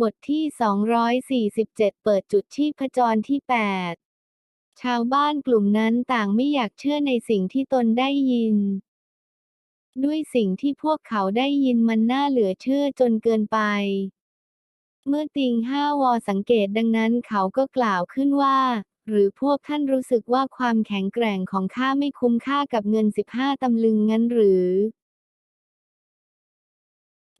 บทที่ 247 เปิดจุดชีพจรที่ 8 ชาวบ้านกลุ่มนั้นต่างไม่อยากเชื่อในสิ่งที่ตนได้ยิน ด้วยสิ่งที่พวกเขาได้ยินมันน่าเหลือเชื่อจนเกินไป เมื่อติงห้าวอสังเกตดังนั้นเขาก็กล่าวขึ้นว่า หรือพวกท่านรู้สึกว่าความแข็งแกร่งของข้าไม่คุ้มค่ากับเงิน 15 ตำลึงงั้นหรือ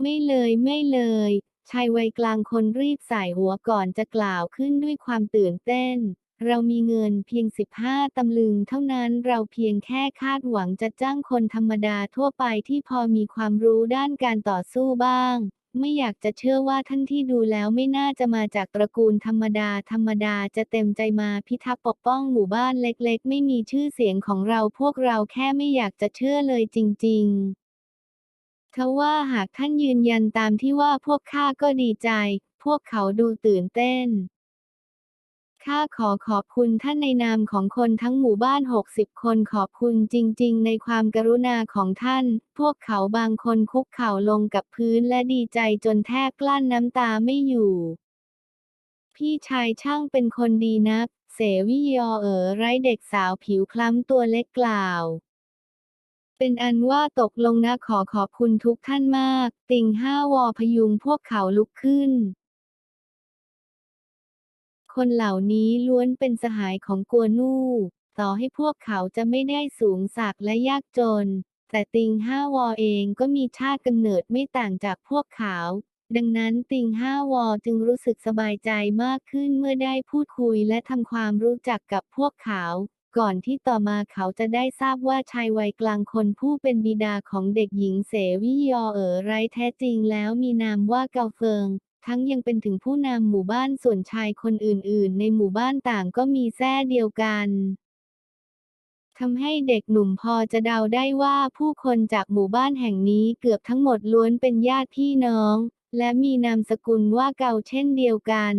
ไม่เลยไม่เลย ชายวัยกลางคนรีบสายหัวก่อนจะกล่าวขึ้นด้วยความตื่นเต้น เรามีเงินเพียง 15 ตำลึงเท่านั้นเราเพียงแค่คาดหวังจะจ้างคนธรรมดาทั่วไปที่พอมีความรู้ด้านการต่อสู้บ้าง ไม่อยากจะเชื่อว่าท่านที่ดูแล้วไม่น่าจะมาจากตระกูลธรรมดาธรรมดาจะเต็มใจมาพิทักษ์ปกป้องหมู่บ้านเล็กๆ ไม่มีชื่อเสียงของเราพวกเราแค่ไม่อยากจะเชื่อเลยจริง ๆ ทว่าหากท่านยืนยันตามที่ว่าพวกข้าก็ดีใจ พวกเขาดูตื่นเต้น ข้าขอขอบคุณท่านในนามของคนทั้งหมู่บ้าน 60 คนขอบคุณจริง ๆ ในความกรุณาของท่าน พวกเขาบางคนคุกเข่าลงกับพื้นและดีใจจนแทบกลั้นน้ำตาไม่อยู่ พี่ชายช่างเป็นคนดีนัก เสวิยอเอ๋อไร้เด็กสาวผิวคล้ำตัวเล็กกล่าว เป็นอันว่าตกลงนะขอขอบคุณทุกท่านมาก ติงห้าวอพยุงพวกเขาลุกขึ้น คนเหล่านี้ล้วนเป็นสหายของกัวนู่ ต่อให้พวกเขาจะไม่ได้สูงสักและยากจน แต่ติงห้าวอเองก็มีชาติกำเนิดไม่ต่างจากพวกเขา ดังนั้นติงห้าวอจึงรู้สึกสบายใจมากขึ้นเมื่อได้พูดคุยและทำความรู้จักกับพวกเขา ก่อนที่ต่อมาเขาจะได้ทราบว่าชายวัยกลางคนผู้เป็นบิดาของเด็กหญิงเสวิยอเอ๋อไร้แท้จริงแล้วมีนามว่าเกาเฟิง ทั้งยังเป็นถึงผู้นำหมู่บ้านส่วนชายคนอื่นๆ ในหมู่บ้านต่างก็มีแท้เดียวกันทำให้เด็กหนุ่มพอจะเดาได้ว่าผู้คนจากหมู่บ้านแห่งนี้เกือบทั้งหมดล้วนเป็นญาติพี่น้อง และมีนามสกุลว่าเกาเช่นเดียวกัน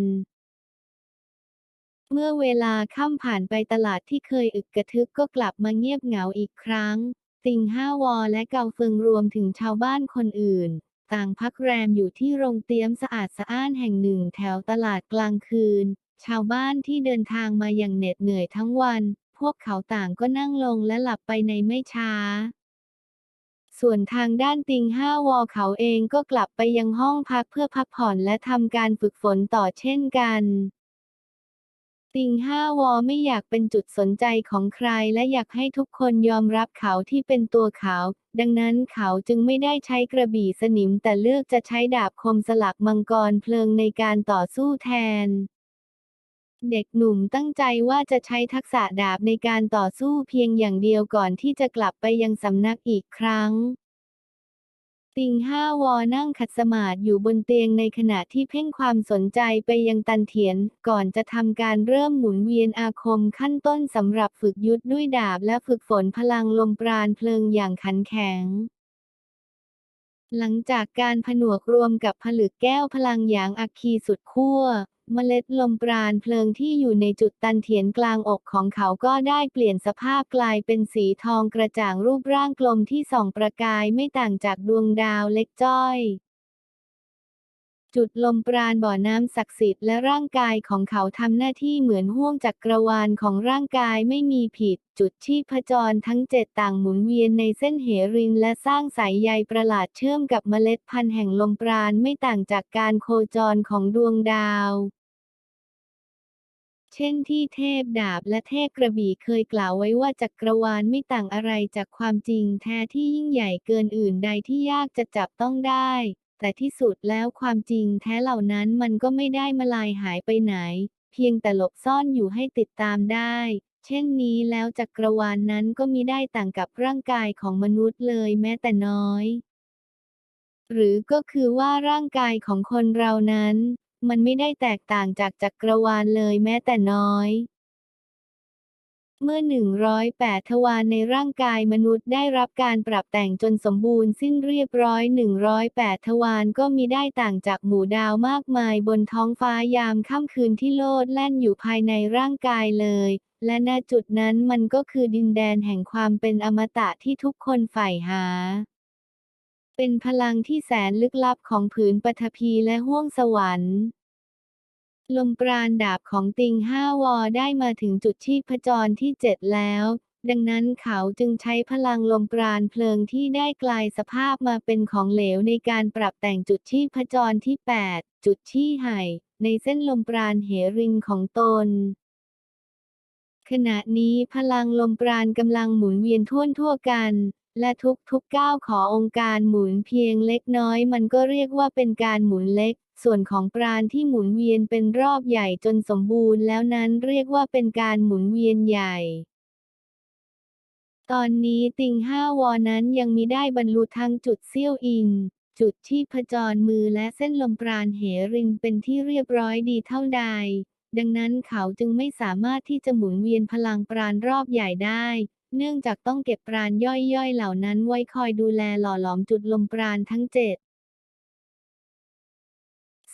เมื่อเวลาค่ำผ่านไปตลาดที่เคยอึกกระทึกก็กลับมาเงียบเหงาอีกครั้ง ติงห้าวอและเกาเฟิงรวมถึงชาวบ้านคนอื่น ต่างพักแรมอยู่ที่โรงเตี๊ยมสะอาดสะอ้านแห่งหนึ่งแถวตลาดกลางคืน ชาวบ้านที่เดินทางมาอย่างเหน็ดเหนื่อยทั้งวัน พวกเขาต่างก็นั่งลงและหลับไปในไม่ช้า ส่วนทางด้านติงห้าวอเขาเองก็กลับไปยังห้องพักเพื่อพักผ่อนและทำการฝึกฝนต่อเช่นกัน ติงห้าวอไม่อยากเป็นจุดสนใจของใครและอยากให้ทุกคนยอมรับเขาที่เป็นตัวเขา ดังนั้นเขาจึงไม่ได้ใช้กระบี่สนิมแต่เลือกจะใช้ดาบคมสลักมังกรเพลิงในการต่อสู้แทน เด็กหนุ่มตั้งใจว่าจะใช้ทักษะดาบในการต่อสู้เพียงอย่างเดียวก่อนที่จะกลับไปยังสำนักอีกครั้ง ติงห้าวอนั่งขัดสมาธิอยู่บนเตียงในขณะที่เพ่งความสนใจไปยังตันเถียน ก่อนจะทำการเริ่มหมุนเวียนอาคมขั้นต้นสำหรับฝึกยุทธด้วยดาบและฝึกฝนพลังลมปราณเพลิงอย่างขันแข็งหลังจากการผนวกรวมกับผลึกแก้วพลังหยางอัคคีสุดขั้ว เมล็ดลมปราณเพลิงที่อยู่ในจุดตันเถียนกลางอกของเขาก็ได้เปลี่ยนสภาพกลายเป็นสีทองกระจ่างรูปร่างกลมที่ส่องประกายไม่ต่างจากดวงดาวเล็กจ้อย จุดลมปราณบ่อน้ำศักดิ์สิทธิ์และร่างกายของเขาทำหน้าที่เหมือนห้วงจักรวาลของร่างกายไม่มีผิด จุดชีพจรทั้งเจ็ดต่างหมุนเวียนในเส้นเหรินและสร้างสายใยประหลาดเชื่อมกับเมล็ดพันธุ์แห่งลมปราณไม่ต่างจากการโคจรของดวงดาว เช่นที่เทพดาบและเทพกระบี่เคยกล่าวไว้ว่าจักรวาลไม่ต่างอะไรจากความจริงแท้ที่ยิ่งใหญ่เกินอื่นใดที่ยากจะจับต้องได้ แต่ที่สุดแล้วความจริงแท้เหล่านั้นมันก็ไม่ได้มาลายหายไปไหน เพียงแต่หลบซ่อนอยู่ให้ติดตามได้ เช่นนี้แล้วจักรวาลนนั้นก็มิได้ต่างกับร่างกายของมนุษย์เลยแม้แต่น้อย หรือก็คือว่าร่างกายของคนเรานั้น มันไม่ได้แตกต่างจากจักรวาลเลยแม้แต่น้อย เมื่อ 108 ทวารในร่างกายมนุษย์ได้รับการปรับแต่งจนสมบูรณ์สิ้นเรียบร้อย 108 ทวารก็มีได้ต่างจากหมู่ดาวมากมายบนท้องฟ้ายามค่ำคืนที่โลดแล่นอยู่ภายในร่างกายเลย และณจุดนั้นมันก็คือดินแดนแห่งความเป็นอมตะที่ทุกคนใฝ่หา เป็นพลังที่แสนลึกลับของผืนปฐพีและห้วงสวรรค์ ลมปราณดาบของติงห้าวอได้มาถึงจุดชีพจรที่เจ็ดแล้ว ดังนั้นเขาจึงใช้พลังลมปราณเพลิงที่ได้กลายสภาพมาเป็นของเหลวในการปรับแต่งจุดชีพจรที่ 8 จุดชี่ไห่ในเส้นลมปราณเหรินของตนขณะนี้พลังลมปราณกำลังหมุนเวียนท่วนทั่วกัน และทุกๆก้าวขอองค์การหมุนเพียงเล็กน้อย มันก็เรียกว่าเป็นการหมุนเล็ก ส่วนของปราณที่หมุนเวียนเป็นรอบใหญ่จนสมบูรณ์แล้วนั้นเรียกว่าเป็นการหมุนเวียนใหญ่ ตอนนี้ติงห้าวอนั้นยังมีได้บรรลุทั้งจุดเซี่ยวอิน จุดที่ผจรมือและเส้นลมปราณเหรินเป็นที่เรียบร้อยดีเท่าใดดังนั้นเขาจึงไม่สามารถที่จะหมุนเวียนพลังปราณรอบใหญ่ได้ เนื่องจากต้องเก็บปราณย่อยๆ เหล่านั้นไว้คอยดูแลหล่อหลอมจุดลมปราณทั้งเจ็ด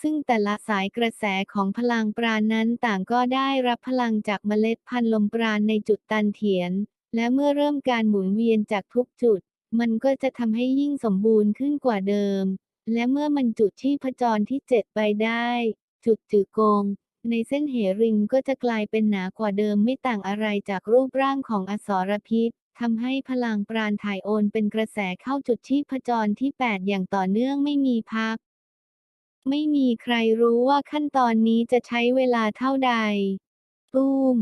ซึ่งแต่ละสายกระแสของพลังปราณนั้นต่างก็ได้รับพลังจากเมล็ดพันธุ์ลมปราณในจุดตันเถียน และเมื่อเริ่มการหมุนเวียนจากทุกจุด มันก็จะทำให้ยิ่งสมบูรณ์ขึ้นกว่าเดิม และเมื่อมันจุดที่พจรที่เจ็ดไปได้ จุดจือโกง ในเส้นเหรินก็จะกลายเป็นหนากว่าเดิมไม่ต่างอะไรจากรูปร่างของอสรพิษทำให้พลังปราณถ่ายโอนเป็นกระแสเข้าจุดที่พจรที่ 8 อย่างต่อเนื่องไม่มีพัก ไม่มีใครรู้ว่าขั้นตอนนี้จะใช้เวลาเท่าใดตุ้ม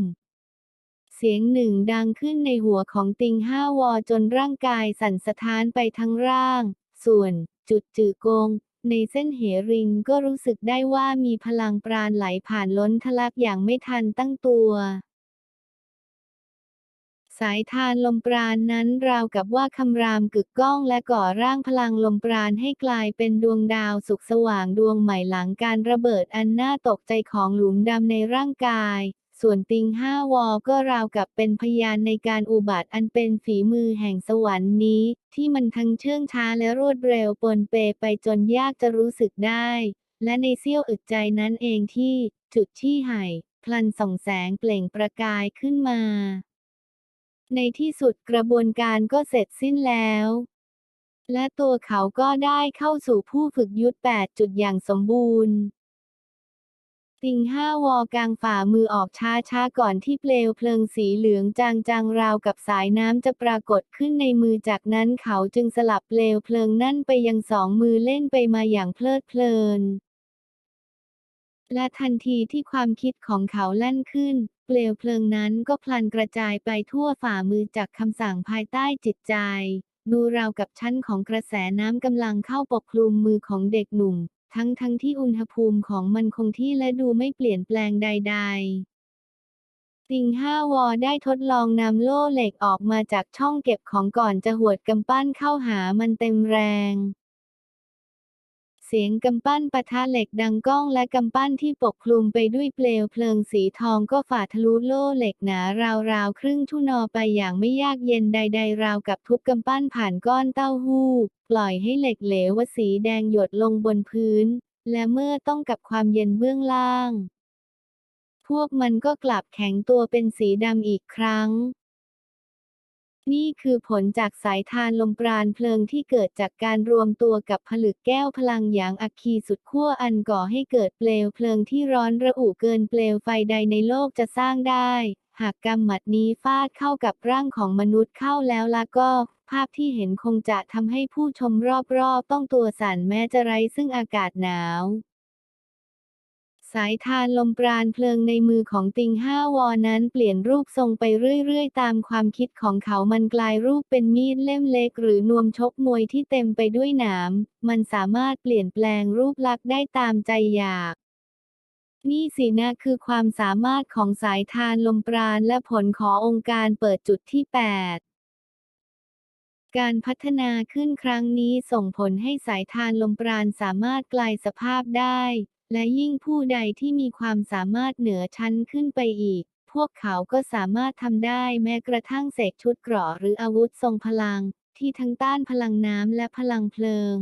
เสียงหนึ่งดังขึ้นในหัวของติงห้าวอจนร่างกายสั่นสะท้านไปทั้งร่าง ส่วน จุดจือกง ในเส้นเหริงก็รู้สึกได้ว่ามีพลังปราณไหลผ่านล้นทะลักอย่างไม่ทันตั้งตัว สายทานลมปราณนั้นราวกับว่าคำรามกึกก้องและก่อร่างพลังลมปราณให้กลายเป็นดวงดาวสุกสว่างดวงใหม่หลังการระเบิดอันน่าตกใจของหลุมดำในร่างกาย ส่วนติงห้าวอก็ราวกับเป็นพยานในการอุบัติอันเป็นฝีมือแห่งสวรรค์นี้ ที่มันทั้งเชื่องช้าและรวดเร็วปนเปไปจนยากจะรู้สึกได้ และในเสี้ยวอึดใจนั้นเองที่จุดที่ไห่พลันส่องแสงเปล่งประกายขึ้นมา ในที่สุดกระบวนการก็เสร็จสิ้นแล้ว และตัวเขาก็ได้เข้าสู่ผู้ฝึกยุทธ8จุดอย่างสมบูรณ์ ติงห้าวอกางฝ่ามือออกช้าช้าก่อนที่เปลวเพลิงสีเหลืองจางๆราวกับสายน้ำจะปรากฏขึ้นในมือจากนั้นเขาจึงสลับเปลวเพลิงนั่นไปยังสองมือเล่นไปมาอย่างเพลิดเพลิน และทันทีที่ความคิดของเขาแล่นขึ้น เปลวเพลิงนั้นก็พลันกระจายไปทั่วฝ่ามือจากคำสั่งภายใต้จิตใจดูราวกับชั้นของกระแสน้ำกำลังเข้าปกคลุมมือของเด็กหนุ่ม ทั้งทั้งที่อุณหภูมิของมันคงที่และดูไม่เปลี่ยนแปลงใด ๆติงห้าวอได้ทดลองนำโล่เหล็กออกมาจากช่องเก็บของก่อนจะหวดกำปั้นเข้าหามันเต็มแรง สียงกำปั้นปะทะเหล็กดังก้องและกำปั้นที่ปกคลุมไปด้วยเปลวเพลิงสีทองก็ฝ่าทะลุโล่เหล็กหนาราวๆครึ่งทุ่นอไปอย่างไม่ยากเย็นใด ๆ ราวกับทุบกำปั้นผ่านก้อนเต้าหู้ ปล่อยให้เหล็กเหลวสีแดงหยดลงบนพื้น และเมื่อต้องกับความเย็นเบื้องล่าง พวกมันก็กลับแข็งตัวเป็นสีดำอีกครั้ง นี่คือผลจากสายทานลมปราณเพลิงที่เกิดจากการรวมตัวกับผลึกแก้วพลังหยางอัคคีสุดขั้วอันก่อให้เกิดเปลวเพลิงที่ร้อนระอุเกินเปลวไฟใดในโลกจะสร้างได้ หากกำหมัดนี้ฟาดเข้ากับร่างของมนุษย์เข้าแล้วล่ะก็ ภาพที่เห็นคงจะทำให้ผู้ชมรอบๆ ต้องตัวสั่นแม้จะไร้ซึ่งอากาศหนาว สายทานลมปราณเพลิงในมือของติงห้าวอนั้นเปลี่ยนรูปทรงไปเรื่อยๆ ตามความคิดของเขามันกลายรูปเป็นมีดเล่มเล็กหรือนวมชกมวยที่เต็มไปด้วยหนาม มันสามารถเปลี่ยนแปลงรูปลักษณ์ได้ตามใจอยากนี่สินะคือความสามารถของสายทานลมปราณและผลขององค์การเปิดจุดที่ 8การพัฒนาขึ้นครั้งนี้ส่งผลให้สายทานลมปราณสามารถกลายสภาพได้ และยิ่งผู้ใดที่มีความสามารถเหนือชั้นขึ้นไปอีก พวกเขาก็สามารถทำได้แม้กระทั่งเสกชุดเกราะหรืออาวุธทรงพลัง ที่ทั้งต้านพลังน้ำและพลังเพลิง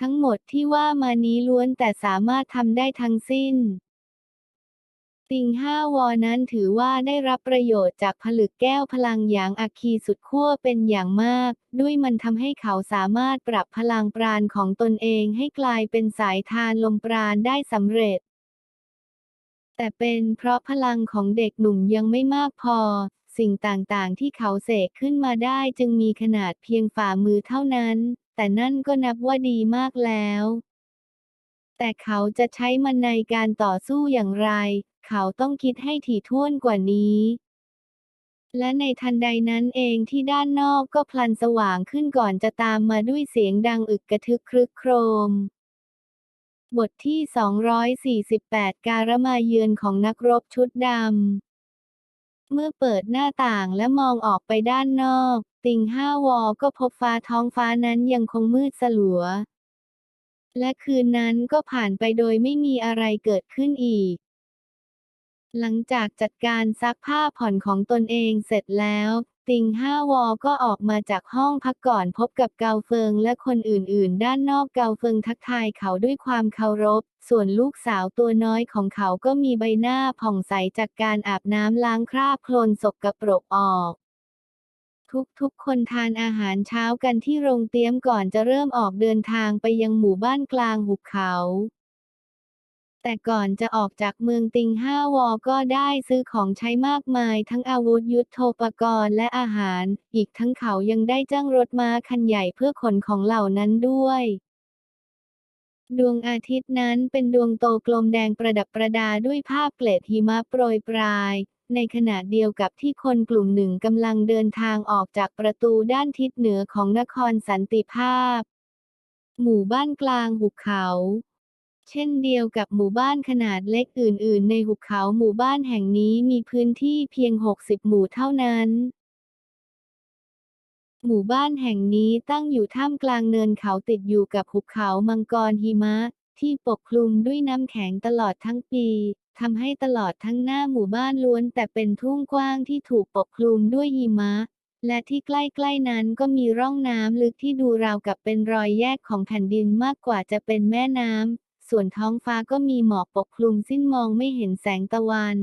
ทั้งหมดที่ว่ามานี้ล้วนแต่สามารถทำได้ทั้งสิ้น ติงห้าวอนั้นถือว่าได้รับประโยชน์จากผลึกแก้วพลังหยางอัคคีสุดขั้วเป็นอย่างมาก ด้วยมันทำให้เขาสามารถปรับพลังปราณของตนเองให้กลายเป็นสายทานลมปราณได้สำเร็จ แต่เป็นเพราะพลังของเด็กหนุ่มยังไม่มากพอ สิ่งต่างๆ ที่เขาเสกขึ้นมาได้จึงมีขนาดเพียงฝ่ามือเท่านั้น แต่นั่นก็นับว่าดีมากแล้วแต่เขาจะใช้มันในการต่อสู้อย่างไร เขาต้องคิดให้ถี่ถ้วนกว่านี้ และในทันใดนั้นเองที่ด้านนอกก็พลันสว่างขึ้นก่อนจะตามมาด้วยเสียงดังอึกกระทึกครึกโครม บทที่ 248 การมาเยือนของนักรบชุดดำเมื่อเปิดหน้าต่างและมองออกไปด้านนอก ติงห้าวอก็พบฟ้าท้องฟ้านั้นยังคงมืดสลัว และคืนนั้นก็ผ่านไปโดยไม่มีอะไรเกิดขึ้นอีก หลังจากจัดการซักผ้าผ่อนของตนเองเสร็จแล้ว ติงห้าวอก็ออกมาจากห้องพักก่อนพบกับเกาเฟิงและคนอื่นๆ ด้านนอกเกาเฟิงทักทายเขาด้วยความเคารพ ส่วนลูกสาวตัวน้อยของเขาก็มีใบหน้าผ่องใสจากการอาบน้ำล้างคราบโคลนสกระปรกออกทุกๆ คนทานอาหารเช้ากันที่โรงเตี้ยมก่อนจะเริ่มออกเดินทางไปยังหมู่บ้านกลางหุบเขา แต่ก่อนจะออกจากเมืองติงห้าวอก็ได้ซื้อของใช้มากมาย ทั้งอาวุธยุทโธปกรณ์และอาหาร อีกทั้งเขายังได้จ้างรถม้าคันใหญ่เพื่อขนของเหล่านั้นด้วยดวงอาทิตย์นั้นเป็นดวงโตกลมแดงประดับประดาด้วยภาพเกล็ดหิมะโปรยปลาย ในขณะเดียวกับที่คนกลุ่มหนึ่งกำลังเดินทางออกจากประตูด้านทิศเหนือของนครสันติภาพ หมู่บ้านกลางหุบเขา เช่นเดียวกับหมู่บ้านขนาดเล็กอื่น ๆ ในหุบเขาหมู่บ้านแห่งนี้มีพื้นที่เพียง 60 หมู่เท่านั้น หมู่บ้านแห่งนี้ตั้งอยู่ท่ามกลางเนินเขาติดอยู่กับหุบเขามังกรหิมะ ที่ปกคลุมด้วยน้ำแข็งตลอดทั้งปีทำให้ตลอดทั้งหน้าหมู่บ้านล้วนแต่เป็นทุ่งกว้างที่ถูกปกคลุมด้วยหิมะ และที่ใกล้ๆนั้นก็มีร่องน้ำลึกที่ดูราวกับเป็นรอยแยกของแผ่นดินมากกว่าจะเป็นแม่น้ำ ส่วนท้องฟ้าก็มีหมอกปกคลุมสิ้นมองไม่เห็นแสงตะวัน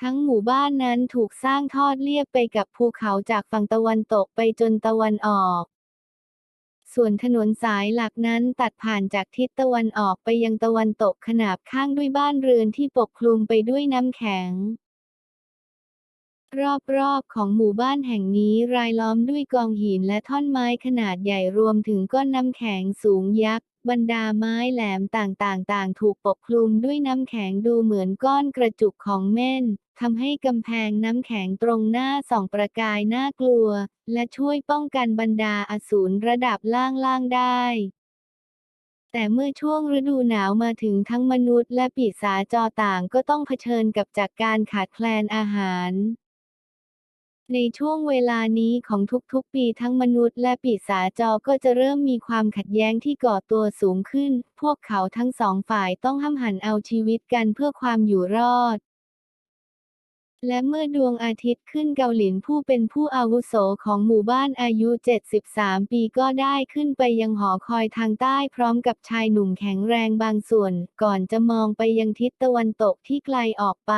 ทั้งหมู่บ้านนั้นถูกสร้างทอดเลียบไปกับภูเขาจากฝั่งตะวันตกไปจนตะวันออก ส่วนถนนสายหลักนั้นตัดผ่านจากทิศตะวันออกไปยังตะวันตกขนาบข้างด้วยบ้านเรือนที่ปกคลุมไปด้วยน้ำแข็งรอบๆ ของหมู่บ้านแห่งนี้รายล้อมด้วยกองหินและท่อนไม้ขนาดใหญ่รวมถึงก้อนน้ำแข็งสูงยักษ์ บรรดาไม้แหลมต่างๆต่างถูกปกคลุมด้วยน้ำแข็งดูเหมือนก้อนกระจุกของเม่นทำให้กำแพงน้ำแข็งตรงหน้าส่องประกายน่ากลัว และช่วยป้องกันบรรดาอสูรระดับล่างๆได้ แต่เมื่อช่วงฤดูหนาวมาถึงทั้งมนุษย์และปีศาจต่างก็ต้องเผชิญกับจากการขาดแคลนอาหาร ในช่วงเวลานี้ของทุกๆ ปีทั้งมนุษย์และปีศาจอก็จะเริ่มมีความขัดแย้งที่ก่อตัวสูงขึ้น พวกเขาทั้งสองฝ่ายต้องห้ำหันเอาชีวิตกันเพื่อความอยู่รอด และเมื่อดวงอาทิตย์ขึ้นเกาหลินผู้เป็นผู้อาวุโสของหมู่บ้านอายุ 73 ปีก็ได้ขึ้นไปยังหอคอยทางใต้พร้อมกับชายหนุ่มแข็งแรงบางส่วน ก่อนจะมองไปยังทิศตะวันตกที่ไกลออกไป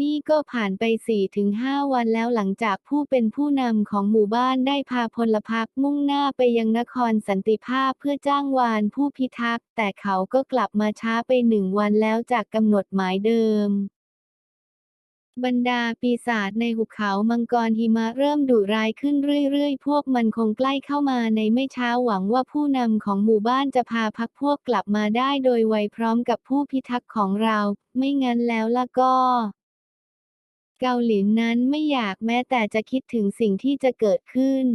นี่ก็ผ่านไป 4-5 วันแล้วหลังจากผู้เป็นผู้นำของหมู่บ้านได้พาพลพรรคมุ่งหน้าไปยังนครสันติภาพเพื่อจ้างวานผู้พิทักษ์ แต่เขาก็กลับมาช้าไปหนึ่งวันแล้วจากกำหนดหมายเดิมบรรดาปีศาจในหุบเขามังกรหิมะเริ่มดุร้ายขึ้นเรื่อยๆ พวกมันคงใกล้เข้ามาในไม่ช้าหวังว่าผู้นำของหมู่บ้านจะพาพักพวกกลับมาได้โดยไวพร้อมกับผู้พิทักษ์ของเรา ไม่งั้นแล้วล่ะก็ เกาหลินนั้นไม่อยากแม้แต่จะคิดถึงสิ่งที่จะเกิดขึ้น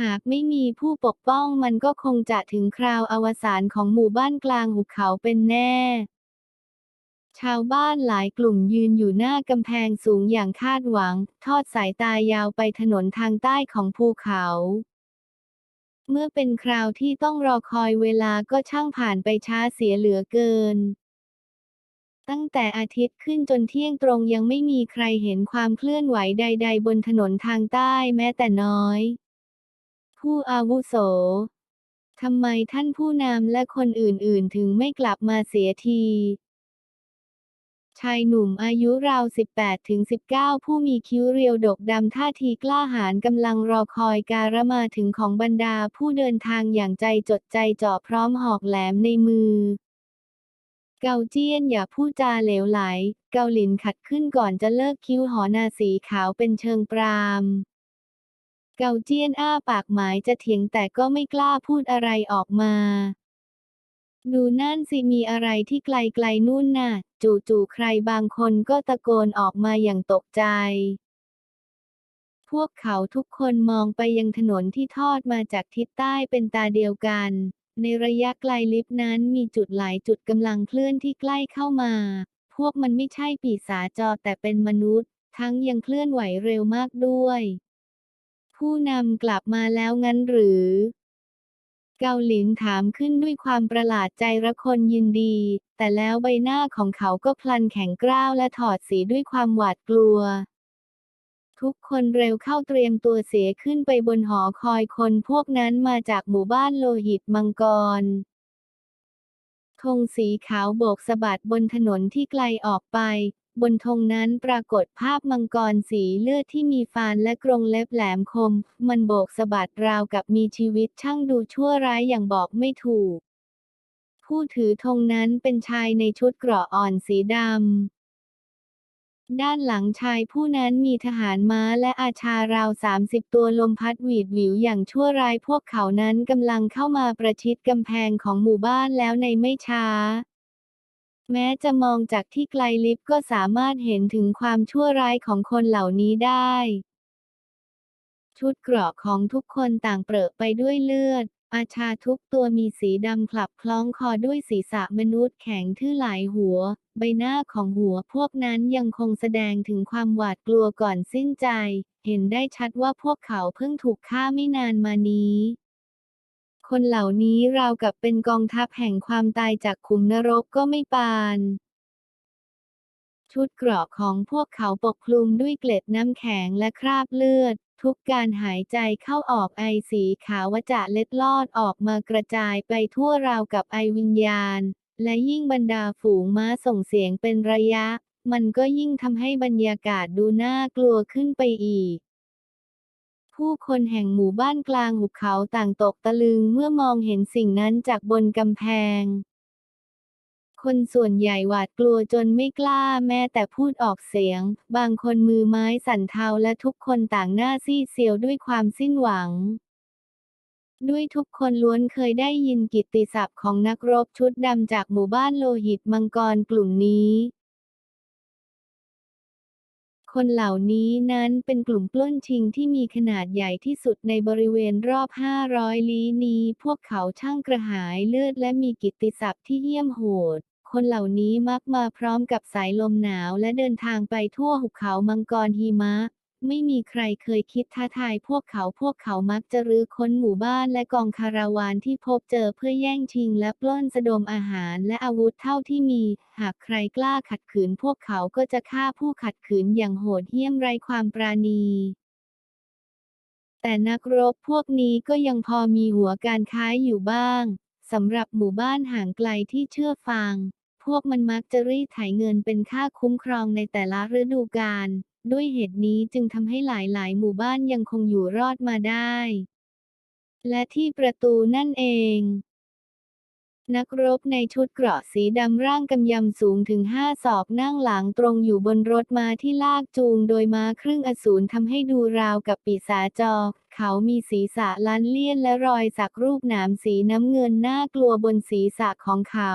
หากไม่มีผู้ปกป้องมันก็คงจะถึงคราวอวสานของหมู่บ้านกลางหุบเขาเป็นแน่ ชาวบ้านหลายกลุ่มยืนอยู่หน้ากำแพงสูงอย่างคาดหวัง ทอดสายตายาวไปถนนทางใต้ของภูเขาเมื่อเป็นคราวที่ต้องรอคอยเวลาก็ช่างผ่านไปช้าเสียเหลือเกิน ตั้งแต่อาทิตย์ขึ้นจนเที่ยงตรงยังไม่มีใครเห็นความเคลื่อนไหวใด ๆ บนถนนทางใต้แม้แต่น้อย ผู้อาวุโสทำไมท่านผู้นำและคนอื่นๆ ถึงไม่กลับมาเสียที ชายหนุ่มอายุราว 18-19 ผู้มีคิ้วเรียวดกดำท่าทีกล้าหาญกำลังรอคอยการมาถึงของบรรดาผู้เดินทางอย่างใจจดใจจ่อพร้อมหอกแหลมในมือ เกาเจี้ยนอย่าพูดจาเหลวไหล เกาหลินขัดขึ้นก่อนจะเลิกคิ้วหอนาสีขาวเป็นเชิงปรามเกาเจี้ยนอ้าปากหมายจะเถียงแต่ก็ไม่กล้าพูดอะไรออกมา ดูนั่นสิมีอะไรที่ไกลๆนู่นน่ะ จู่ๆใครบางคนก็ตะโกนออกมาอย่างตกใจ พวกเขาทุกคนมองไปยังถนนที่ทอดมาจากทิศใต้เป็นตาเดียวกัน ในระยะไกลลิฟต์นั้นมีจุดหลายจุดกำลังเคลื่อนที่ใกล้เข้ามา พวกมันไม่ใช่ปีศาจจอแต่เป็นมนุษย์ ทั้งยังเคลื่อนไหวเร็วมากด้วย ผู้นำกลับมาแล้วงั้นหรือ เกาหลินถามขึ้นด้วยความประหลาดใจระคนยินดี แต่แล้วใบหน้าของเขาก็พลันแข็งกร้าวและถอดสีด้วยความหวาดกลัว ทุกคนเร็วเข้าเตรียมตัวเสียขึ้นไปบนหอคอยคนพวกนั้นมาจากหมู่บ้านโลหิตมังกรธงสีขาวโบกสะบัดบนถนนที่ไกลออกไป บนธงนั้นปรากฏภาพมังกรสีเลือดที่มีฟานและกรงเล็บแหลมคม มันโบกสะบัดราวกับมีชีวิตช่างดูชั่วร้ายอย่างบอกไม่ถูก ผู้ถือธงนั้นเป็นชายในชุดเกราะอ่อนสีดำ ด้านหลังชายผู้นั้นมีทหารม้าและอาชาราว 30 ตัวลมพัดหวีดหวิวอย่างชั่วร้ายพวกเขานั้นกำลังเข้ามาประชิดกำแพงของหมู่บ้านแล้วในไม่ช้า แม้จะมองจากที่ไกลลิฟต์ก็สามารถเห็นถึงความชั่วร้ายของคนเหล่านี้ได้ ชุดเกราะของทุกคนต่างเปรอะไปด้วยเลือด อาชาทุกตัวมีสีดำคลับคล้องคอด้วยศีรษะมนุษย์แข็งทื่อหลายหัว ใบหน้าของหัวพวกนั้นยังคงแสดงถึงความหวาดกลัวก่อนสิ้นใจ เห็นได้ชัดว่าพวกเขาเพิ่งถูกฆ่าไม่นานมานี้คนเหล่านี้ราวกับเป็นกองทัพแห่งความตายจากขุมนรกก็ไม่ปาน ชุดเกราะของพวกเขาปกคลุมด้วยเกล็ดน้ำแข็งและคราบเลือด ทุกการหายใจเข้าออกไอสีขาวจะเล็ดลอดออกมากระจายไปทั่วราวกับไอวิญญาณ และยิ่งบรรดาฝูงม้าส่งเสียงเป็นระยะ มันก็ยิ่งทำให้บรรยากาศดูน่ากลัวขึ้นไปอีก ผู้คนแห่งหมู่บ้านกลางหุบเขาต่างตกตะลึงเมื่อมองเห็นสิ่งนั้นจากบนกำแพง คนส่วนใหญ่หวาดกลัวจนไม่กล้าแม้แต่พูดออกเสียง บางคนมือไม้สั่นเทาและทุกคนต่างหน้าซีดเซียวด้วยความสิ้นหวัง ด้วยทุกคนล้วนเคยได้ยินกิตติศัพท์ของนักรบชุดดำจากหมู่บ้านโลหิตมังกรกลุ่มนี้คนเหล่านี้นั้นเป็นกลุ่มปล้นชิงที่มีขนาดใหญ่ที่สุดในบริเวณรอบ 500 ลี้นี้ พวกเขาช่างกระหายเลือดและมีกิตติศัพท์ที่เหี้ยมโหด คนเหล่านี้มักมาพร้อมกับสายลมหนาวและเดินทางไปทั่วหุบเขามังกรหิมะ ไม่มีใครเคยคิดท้าทายพวกเขาพวกเขามักจะรื้อค้นหมู่บ้านและกองคาราวานที่พบเจอเพื่อแย่งชิงและปล้นสะดมอาหารและอาวุธเท่าที่มี หากใครกล้าขัดขืนพวกเขาก็จะฆ่าผู้ขัดขืนอย่างโหดเหี้ยมไร้ความปราณีแต่นักรบพวกนี้ก็ยังพอมีหัวการค้ายอยู่บ้าง สำหรับหมู่บ้านห่างไกลที่เชื่อฟัง พวกมันมักจะรีดไถเงินเป็นค่าคุ้มครองในแต่ละฤดูกาล ด้วยเหตุนี้จึงทำให้หลายๆ หมู่บ้านยังคงอยู่รอดมาได้ และที่ประตูนั่นเอง นักรบในชุดเกราะสีดำร่างกำยำสูงถึงห้าศอกนั่งหลังตรงอยู่บนรถม้าที่ลากจูงโดยม้าครึ่งอสูรทำให้ดูราวกับปีศาจจอเขามีศีรษะล้านเลี่ยนและรอยสักรูปหนามสีน้ำเงินน่ากลัวบนศีรษะของเขา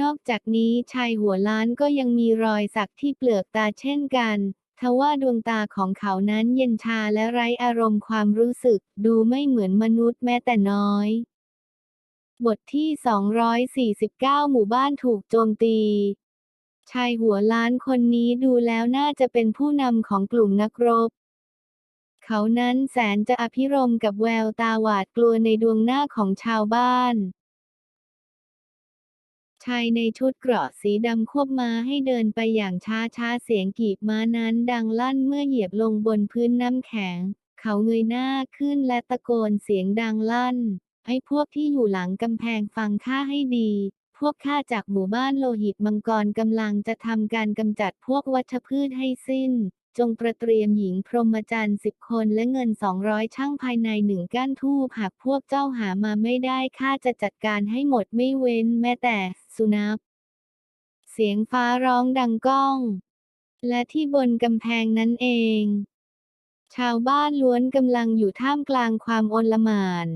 นอกจากนี้ชายหัวล้านก็ยังมีรอยสักที่เปลือกตาเช่นกันทว่าดวงตาของเขานั้นเย็นชาและไร้อารมณ์ความรู้สึก ดูไม่เหมือนมนุษย์แม้แต่น้อย บทที่ 249 หมู่บ้านถูกโจมตีชายหัวล้านคนนี้ดูแล้วน่าจะเป็นผู้นำของกลุ่มนักรบ เขานั้นแสนจะอภิรมกับแววตาหวาดกลัวในดวงหน้าของชาวบ้าน ชายในชุดเกราะสีดำควบม้าให้เดินไปอย่างช้าช้าๆเสียงกีบม้านั้นดังลั่นเมื่อเหยียบลงบนพื้นน้ำแข็ง เขาเงยหน้าขึ้นและตะโกนเสียงดังลั่น ให้พวกที่อยู่หลังกำแพงฟังข้าให้ดี พวกข้าจากหมู่บ้านโลหิตมังกรกำลังจะทำการกำจัดพวกวัชพืชให้สิ้น จงประเตรียมหญิงพรหมจรรย์สิบคนและเงินสองร้อยช่างภายในหนึ่งก้านทูบหากพวกเจ้าหามาไม่ได้ข้าจะจัดการให้หมดไม่เว้นแม้แต่สุนัขเสียงฟ้าร้องดังก้อง และที่บนกำแพงนั้นเอง ชาวบ้านล้วนกำลังอยู่ท่ามกลางความโอลมาน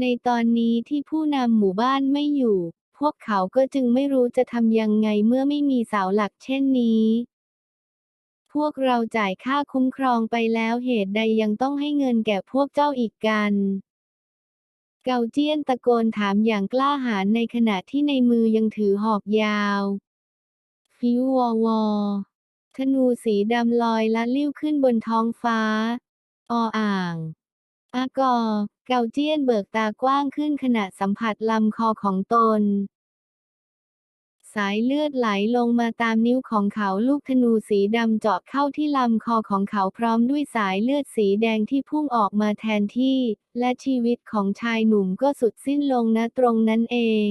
ในตอนนี้ที่ผู้นำหมู่บ้านไม่อยู่ พวกเขาก็จึงไม่รู้จะทำยังไงเมื่อไม่มีเสาหลักเช่นนี้ พวกเราจ่ายค่าคุ้มครองไปแล้วเหตุใดยังต้องให้เงินแก่พวกเจ้าอีกกัน เกาเจี้ยนตะโกนถามอย่างกล้าหาญในขณะที่ในมือยังถือหอกยาวฟิววอวอธนูสีดำลอยละลิ้วขึ้นบนท้องฟ้า ออ่าง อากอ เกาเจี้ยนเบิกตากว้างขึ้นขณะสัมผัสลำคอของตน สายเลือดไหลลงมาตามนิ้วของเขาลูกธนูสีดำเจาะเข้าที่ลำคอของเขาพร้อมด้วยสายเลือดสีแดงที่พุ่งออกมาแทนที่ และชีวิตของชายหนุ่มก็สุดสิ้นลงณตรงนั้นเอง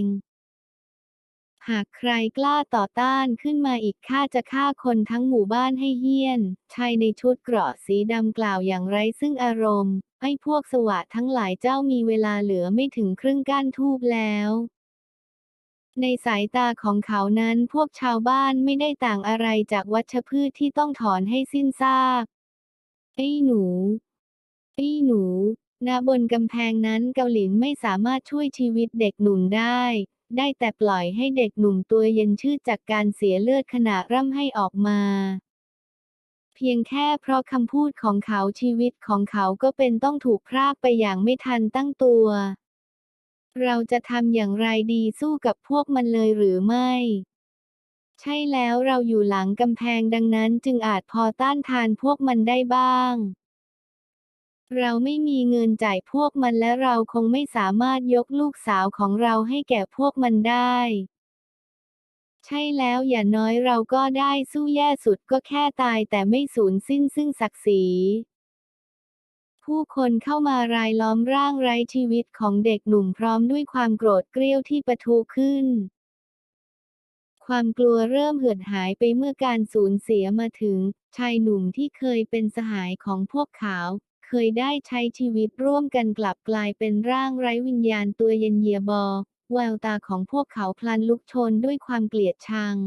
หากใครกล้าต่อต้านขึ้นมาอีกข้าจะฆ่าคนทั้งหมู่บ้านให้เหี้ยน ชายในชุดเกราะสีดำกล่าวอย่างไร้ซึ่งอารมณ์ไอ้พวกสวะทั้งหลายเจ้ามีเวลาเหลือไม่ถึงครึ่งก้านทูบแล้ว ในสายตาของเขานั้นพวกชาวบ้านไม่ได้ต่างอะไรจากวัชพืชที่ต้องถอนให้สิ้นซาก ไอ้หนู ไอ้หนูณบนกำแพงนั้นเกาหลินไม่สามารถช่วยชีวิตเด็กหนุ่มได้ ได้แต่ปล่อยให้เด็กหนุ่มตัวเย็นชืดจากการเสียเลือดขณะร่ำให้ออกมา เพียงแค่เพราะคำพูดของเขาชีวิตของเขาก็เป็นต้องถูกพรากไปอย่างไม่ทันตั้งตัว เราจะทำอย่างไรดีสู้กับพวกมันเลยหรือไม่ ใช่แล้วเราอยู่หลังกำแพงดังนั้นจึงอาจพอต้านทานพวกมันได้บ้าง เราไม่มีเงินจ่ายพวกมันและเราคงไม่สามารถยกลูกสาวของเราให้แก่พวกมันได้ ใช่แล้วอย่าน้อยเราก็ได้สู้แย่สุดก็แค่ตายแต่ไม่สูญสิ้นซึ่งศักดิ์ศรี ผู้คนเข้ามารายล้อมร่างไร้ชีวิตของเด็กหนุ่มพร้อมด้วยความโกรธเกรี้ยวที่ปะทุขึ้น ความกลัวเริ่มเหือดหายไปเมื่อการสูญเสียมาถึง ชายหนุ่มที่เคยเป็นสหายของพวกเขา เคยได้ใช้ชีวิตร่วมกันกลับกลายเป็นร่างไร้วิญญาณตัวเย็นเยียบอ แววตาของพวกเขาพลันลุกโชนด้วยความเกลียดชัง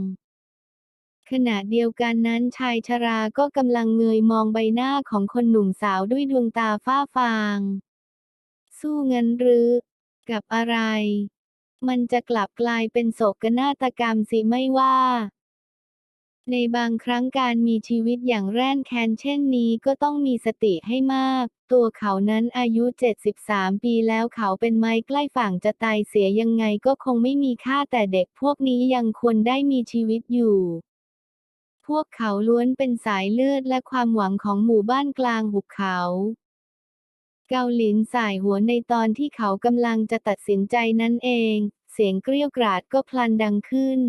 ขณะเดียวกันนั้นชายชราก็กำลังเงยมองใบหน้าของคนหนุ่มสาวด้วยดวงตาฝ้าฟาง สู้เงินหรือ กับอะไร มันจะกลับกลายเป็นโศกนาฏกรรมสิไม่ว่า ในบางครั้งการมีชีวิตอย่างแร่นแค้นเช่นนี้ก็ต้องมีสติให้มาก ตัวเขานั้นอายุ 73 ปีแล้วเขาเป็นไม้ใกล้ฝั่งจะตายเสียยังไงก็คงไม่มีค่าแต่เด็กพวกนี้ยังควรได้มีชีวิตอยู่ พวกเขาล้วนเป็นสายเลือดและความหวังของหมู่บ้านกลางหุบเขาเกาหลินสายหัวในตอนที่เขากำลังจะตัดสินใจนั่นเอง เสียงเกรี้ยวกราดก็พลันดังขึ้น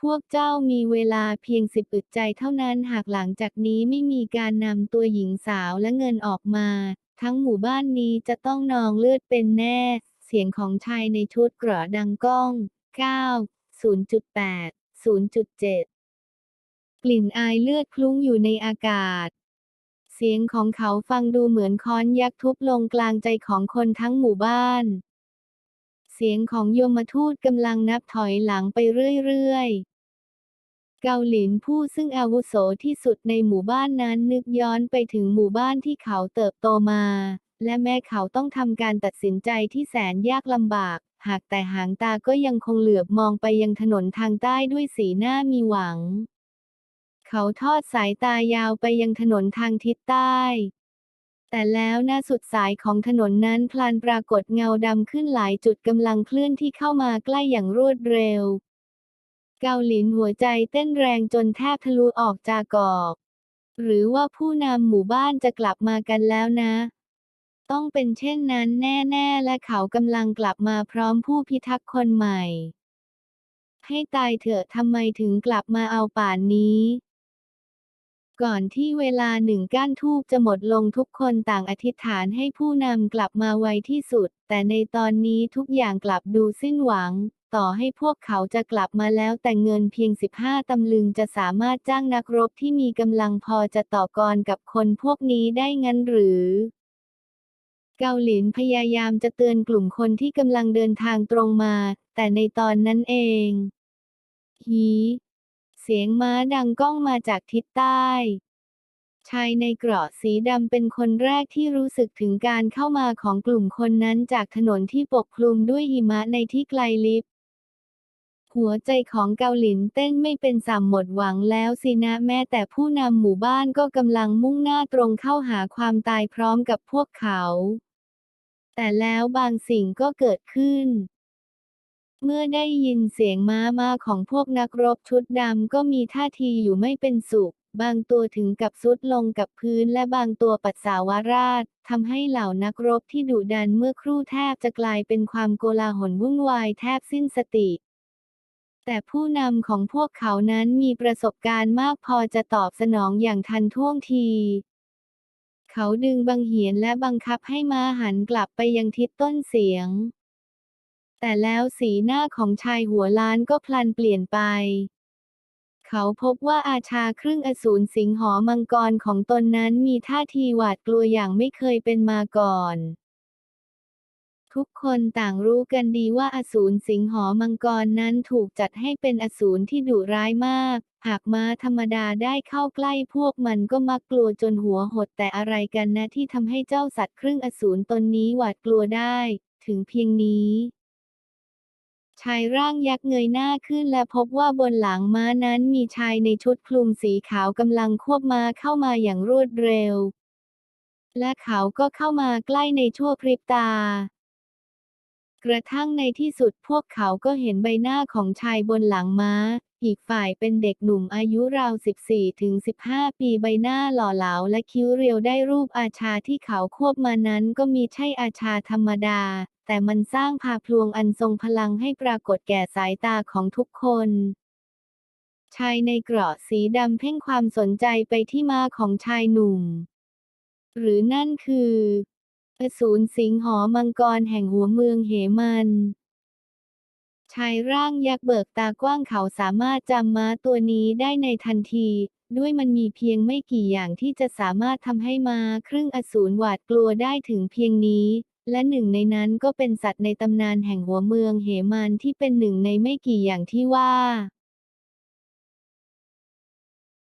พวกเจ้ามีเวลาเพียงสิบอึดใจเท่านั้นหากหลังจากนี้ไม่มีการนำตัวหญิงสาวและเงินออกมา ทั้งหมู่บ้านนี้จะต้องนองเลือดเป็นแน่ เสียงของชายในชุดกระดังก้อง 9 0.8 0.7 กลิ่นอายเลือดคลุ้งอยู่ในอากาศ เสียงของเขาฟังดูเหมือนค้อนยักษ์ทุบลงกลางใจของคนทั้งหมู่บ้าน เสียงของโยมทูตกำลังนับถอยหลังไปเรื่อยๆเกาหลินผู้ซึ่งอาวุโสที่สุดในหมู่บ้านนั้นนึกย้อนไปถึงหมู่บ้านที่เขาเติบโตมา และแม้เขาต้องทำการตัดสินใจที่แสนยากลำบาก หากแต่หางตาก็ยังคงเหลือบมองไปยังถนนทางใต้ด้วยสีหน้ามีหวัง เขาทอดสายตายาวไปยังถนนทางทิศใต้ แต่แล้วหน้าสุดสายของถนนนั้นพลันปรากฏเงาดำขึ้นหลายจุดกำลังเคลื่อนที่เข้ามาใกล้อย่างรวดเร็ว เกาหลินหัวใจเต้นแรงจนแทบทะลุออกจากอกหรือว่าผู้นำหมู่บ้านจะกลับมากันแล้วนะ ต้องเป็นเช่นนั้นแน่ๆ และเขากำลังกลับมาพร้อมผู้พิทักษ์คนใหม่ ให้ตายเถอะทำไมถึงกลับมาเอาป่านนี้ ก่อนที่เวลาหนึ่งก้านทูบจะหมดลงทุกคนต่างอธิษฐานให้ผู้นำกลับมาไวที่สุด แต่ในตอนนี้ทุกอย่างกลับดูสิ้นหวัง ต่อให้พวกเขาจะกลับมาแล้วแต่เงินเพียง 15 ตำลึงจะสามารถจ้างนักรบที่มีกำลังพอจะต่อกรกับคนพวกนี้ได้งั้นหรือ เกาหลินพยายามจะเตือนกลุ่มคนที่กำลังเดินทางตรงมา แต่ในตอนนั้นเองฮีเสียงม้าดังก้องมาจากทิศใต้ ชายในเกราะสีดำเป็นคนแรกที่รู้สึกถึงการเข้ามาของกลุ่มคนนั้นจากถนนที่ปกคลุมด้วยหิมะในที่ไกลลิบ หัวใจของเกาหลินเต้นไม่เป็นสามหมดหวังแล้วสินะแม้แต่ผู้นำหมู่บ้านก็กำลังมุ่งหน้าตรงเข้าหาความตายพร้อมกับพวกเขา แต่แล้วบางสิ่งก็เกิดขึ้น เมื่อได้ยินเสียงม้ามาของพวกนักรบชุดดำก็มีท่าทีอยู่ไม่เป็นสุข บางตัวถึงกับซุดลงกับพื้นและบางตัวปัสสาวะราดทำให้เหล่านักรบที่ดุดันเมื่อครู่แทบจะกลายเป็นความโกลาหลวุ่นวายแทบสิ้นสติแต่ผู้นำของพวกเขานั้นมีประสบการณ์มากพอจะตอบสนองอย่างทันท่วงที เขาดึงบังเหียนและบังคับให้ม้าหันกลับไปยังทิศต้นเสียง แต่แล้วสีหน้าของชายหัวล้านก็พลันเปลี่ยนไป เขาพบว่าอาชาครึ่งอสูรสิงหอมังกรของตนนั้นมีท่าทีหวาดกลัวอย่างไม่เคยเป็นมาก่อน ทุกคนต่างรู้กันดีว่าอสูรสิงหอมังกรนั้นถูกจัดให้เป็นอสูรที่ดุร้ายมาก หากม้าธรรมดาได้เข้าใกล้พวกมันก็มักกลัวจนหัวหดแต่อะไรกันนะที่ทำให้เจ้าสัตว์ครึ่งอสูรตนนี้หวาดกลัวได้ ถึงเพียงนี้ชายร่างยักษ์เงยหน้าขึ้นและพบว่าบนหลังม้านั้นมีชายในชุดคลุมสีขาวกำลังควบม้าเข้ามาอย่างรวดเร็ว และเขาก็เข้ามาใกล้ในชั่วพริบตา กระทั่งในที่สุดพวกเขาก็เห็นใบหน้าของชายบนหลังม้า อีกฝ่ายเป็นเด็กหนุ่มอายุราว 14ถึง15 ปีใบหน้าหล่อเหลาและคิ้วเรียวได้รูปอาชาที่เขาควบมานั้นก็มีใช่อาชาธรรมดา แต่มันสร้างพาพลวงอันทรงพลังให้ปรากฏแก่สายตาของทุกคนชายในเกราะสีดำเพ่งความสนใจไปที่มาของชายหนุ่ม หรือนั่นคือ อสูรสิงหอมังกรแห่งหัวเมืองเหมันชายร่างยักษ์เบิกตากว้างเขาสามารถจำม้าตัวนี้ได้ในทันที ด้วยมันมีเพียงไม่กี่อย่างที่จะสามารถทำให้ม้าครึ่งอสูรหวาดกลัวได้ถึงเพียงนี้ และหนึ่งในนั้นก็เป็นสัตว์ในตำนานแห่งหัวเมืองเหมันที่เป็นหนึ่งในไม่กี่อย่างที่ว่า